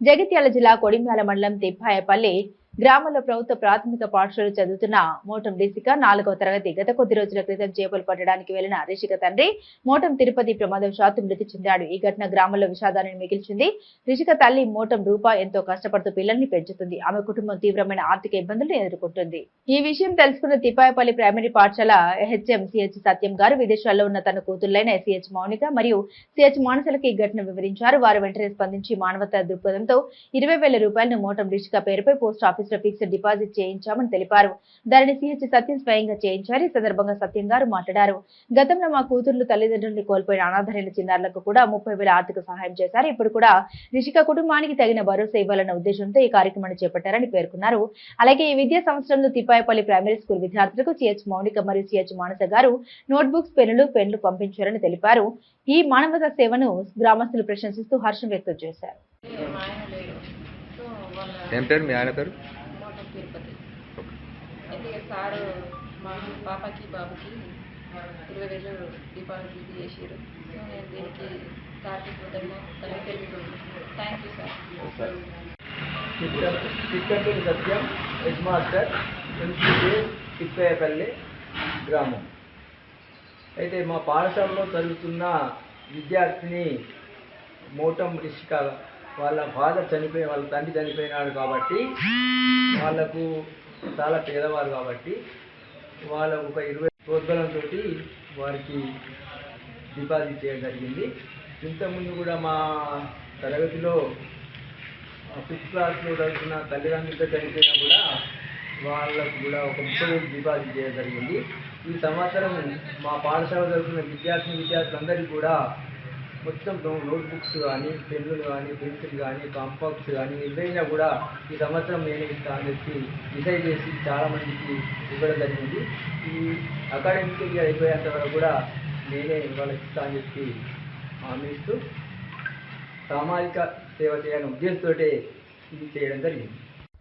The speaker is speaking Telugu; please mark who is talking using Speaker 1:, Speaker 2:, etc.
Speaker 1: జగిత్యాల జిల్లా కొడిమ్యాల మండలం తిప్పాయపల్లి గ్రామంలో ప్రభుత్వ ప్రాథమిక పాఠశాల చదువుతున్న మోటం రిషిక నాలుగవ తరగతి గత కొద్ది రోజుల క్రితం చేపలు పట్టడానికి వెళ్ళిన రిషిక తండ్రి మోటం తిరుపతి ప్రమాదవశాత్తు మృతి చెందాడు. ఈ ఘటన గ్రామంలో విషాదాన్ని మిగిల్చింది. రిషిక తల్లి మోటం రూప ఎంతో కష్టపడుతూ పిల్లల్ని పెంచుతుంది. ఆమె కుటుంబం తీవ్రమైన ఆర్థిక ఇబ్బందులను ఎదుర్కొంటుంది. ఈ విషయం తెలుసుకున్న తిపాయపల్లి ప్రైమరీ పాఠశాల హెచ్ఎం సిహెచ్ సత్యం గారు విదేశాల్లో ఉన్న తన కూతుళ్ళైన సిహెచ్ మౌనిక మరియు సిహెచ్ మానసలకు ఈ ఘటన వివరించారు. వారు వెంటనే స్పందించి మానవతా దృక్పథంతో ఇరవై వేల రూపాయలను మోటం రిషిక పేరుపై పోస్ట్ ఆఫీస్ లో ఫిక్స్డ్ డిపాజిట్ చేయించామని తెలిపారు. దానిని సిహెచ్ సత్యం స్వయంగా చేయించారు. ఈ సందర్భంగా సత్యం గారు మాట్లాడారు. గతంలో మా కూతుర్లు తల్లిదండ్రుల్ని కోల్పోయిన అనాథరైన చిన్నారులకు కూడా ముప్పై వేల ఆర్థిక సహాయం చేశారు. ఇప్పుడు కూడా రిషిక కుటుంబానికి తగిన భరోసా ఇవ్వాలన్న ఉద్దేశంతో ఈ కార్యక్రమాన్ని చేపట్టారని పేర్కొన్నారు. అలాగే ఈ విద్యా సంవత్సరంలో తిప్పాయపల్లి ప్రైమరీ స్కూల్ విద్యార్థులకు సిహెచ్ మౌనిక మరియు సిహెచ్ మానస గారు నోట్బుక్స్ పెన్నులు పెన్లు పంపించారని తెలిపారు. ఈ మానవతా సేవను గ్రామస్తులు ప్రశంసిస్తూ హర్షం వ్యక్తం చేశారు.
Speaker 2: ఏం పేరు? మీ ఆయన పేరు?
Speaker 3: తిరుపతి. అయితే సారు మా పాపకి బాబుకి ఇరవై వేలు డిపాజిట్ చేసారు సో నేను దీనికి సార్కి తెలుపుతున్నాను. Thank you sir
Speaker 4: Chittampalli Satyam head master MCA Tippepalli గ్రామం. అయితే మా పాఠశాలలో చదువుతున్న విద్యార్థిని మోటం రిషిక వాళ్ళ ఫాదర్ చనిపోయి వాళ్ళ తండ్రి చనిపోయినాడు కాబట్టి వాళ్ళకు చాలా పేదవారు కాబట్టి వాళ్ళకు ఒక ఇరవై ప్రోద్బలంతో వారికి డిపాజిట్ చేయడం జరిగింది. ఇంతకుముందు కూడా మా తరగతిలో ఫిఫ్త్ క్లాస్లో చదువుతున్న తల్లిదండ్రులతో చనిపోయినా కూడా వాళ్ళకు కూడా ఒక ముప్పై డిపాజిట్ చేయడం జరిగింది. ఈ సంవత్సరం మా పాఠశాల చదువుతున్న విద్యార్థిని విద్యార్థులందరికీ కూడా మొత్తం నోట్బుక్స్ కానీ పెన్నులు కానీ పెన్సిల్ కానీ కాంపాక్స్ కానీ ఏవైనా కూడా ఈ సంవత్సరం నేనే ఇస్తా అని చెప్పి డిసైడ్ చేసి చాలామందికి ఇవ్వడం జరిగింది. ఈ అకాడమిక్ ఇయర్ అయిపోయేంత వరకు కూడా నేనే వాళ్ళకి ఇస్తా అని చెప్పి హామీ ఇస్తూ సామాజిక సేవ చేయాలనే ఉద్దేశంతో ఇది చేయడం జరిగింది.